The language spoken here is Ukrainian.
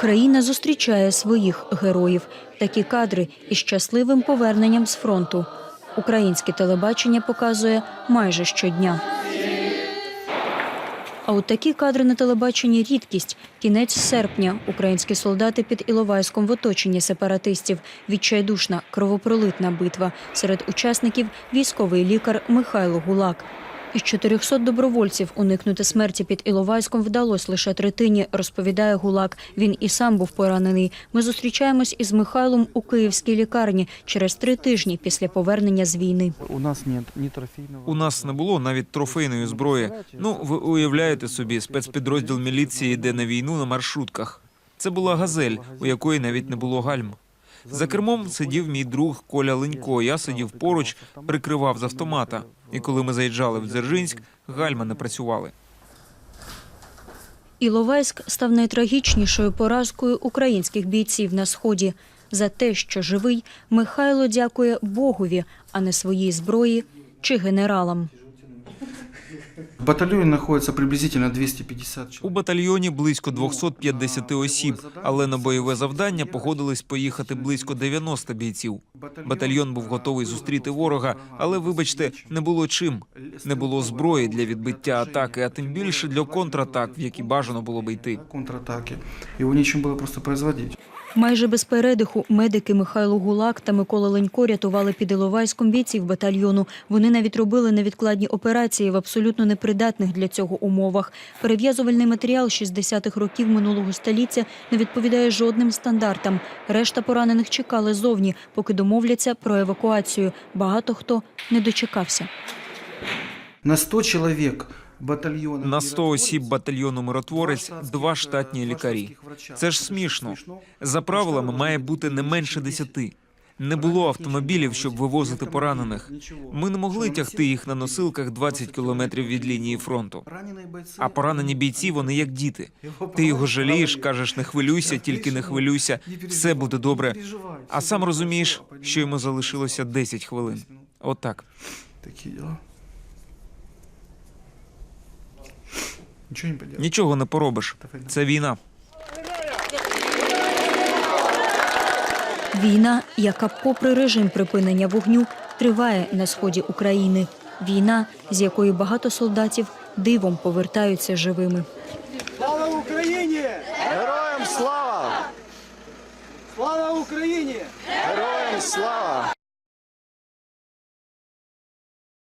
Україна зустрічає своїх героїв. Такі кадри із щасливим поверненням з фронту. Українське телебачення показує майже щодня. А от такі кадри на телебаченні рідкість. Кінець серпня. Українські солдати під Іловайськом в оточенні сепаратистів. Відчайдушна кровопролитна битва. Серед учасників військовий лікар Михайло Гулак. Із 400 добровольців уникнути смерті під Іловайськом вдалося лише третині, розповідає Гулак. Він і сам був поранений. Ми зустрічаємось із Михайлом у київській лікарні через три тижні після повернення з війни. У нас нет ні трофейного. У нас не було навіть трофейної зброї. Ну, ви уявляєте собі, спецпідрозділ міліції йде на війну на маршрутках. Це була газель, у якої навіть не було гальм. За кермом сидів мій друг Коля Ленько. Я сидів поруч, прикривав з автомата. І коли ми заїжджали в Дзержинськ, гальма не працювали. Іловайськ став найтрагічнішою поразкою українських бійців на сході. За те, що живий, Михайло дякує Богові, а не своїй зброї чи генералам. В батальоне находится приблизительно 250 У батальйоні близько 250 осіб, але на бойове завдання погодились поїхати близько 90 бійців. Батальйон був готовий зустріти ворога, але, вибачте, не було чим. Не було зброї для відбиття атаки, а тим більше для контратак, в які бажано було би йти. Контратаки. Его нечем было просто производить. Майже без передиху медики Михайло Гулак та Микола Ленько рятували під Іловайськом бійців батальйону. Вони навіть робили невідкладні операції в абсолютно непридатних для цього умовах. Перев'язувальний матеріал 60-х років минулого століття не відповідає жодним стандартам. Решта поранених чекали зовні, поки домовляться про евакуацію. Багато хто не дочекався. На 100 человек батальона. На 100 осіб батальйону миротворець два штатні лікарі. Це ж смішно. За правилами має бути не менше десяти. Не було автомобілів, щоб вивозити поранених. Ми не могли тягти їх на носилках 20 кілометрів від лінії фронту. А поранені бійці вони як діти. Ти його жалієш, кажеш, не хвилюйся, тільки не хвилюйся, все буде добре. А сам розумієш, що йому залишилося 10 хвилин. Отак. Такі дела. Нічого не поделать. Нічого не поробиш. Це війна. Війна, яка, попри режим припинення вогню, триває на сході України. Війна, з якої багато солдатів дивом повертаються живими. Слава Україні! Героям слава! Слава Україні! Героям слава!